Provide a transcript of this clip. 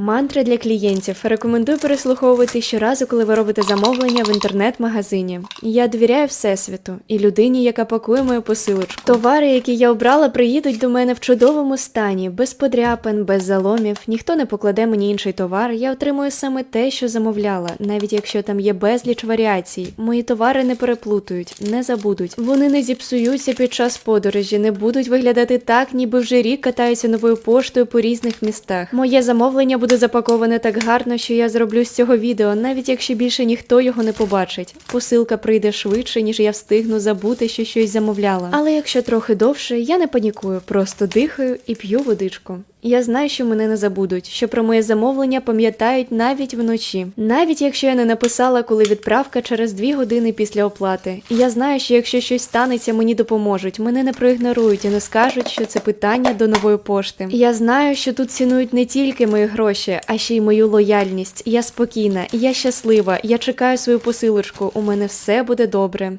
Мантра для клієнтів. Рекомендую переслуховувати щоразу, коли ви робите замовлення в інтернет-магазині. Я довіряю Всесвіту і людині, яка пакує мою посилочку. Товари, які я обрала, приїдуть до мене в чудовому стані, без подряпин, без заломів. Ніхто не покладе мені інший товар. Я отримую саме те, що замовляла, навіть якщо там є безліч варіацій. Мої товари не переплутають, не забудуть. Вони не зіпсуються під час подорожі, не будуть виглядати так, ніби вже рік катаються новою поштою по різних містах. Моє замовлення буде запаковане так гарно, що я зроблю з цього відео, навіть якщо більше ніхто його не побачить. Посилка прийде швидше, ніж я встигну забути, що щось замовляла. Але якщо трохи довше, я не панікую, просто дихаю і п'ю водичку. Я знаю, що мене не забудуть, що про моє замовлення пам'ятають навіть вночі, навіть якщо я не написала, коли відправка через дві години після оплати. Я знаю, що якщо щось станеться, мені допоможуть, мене не проігнорують і не скажуть, що це питання до нової пошти. Я знаю, що тут цінують не тільки мої гроші, а ще й мою лояльність. Я спокійна, я щаслива, я чекаю свою посилочку. У мене все буде добре.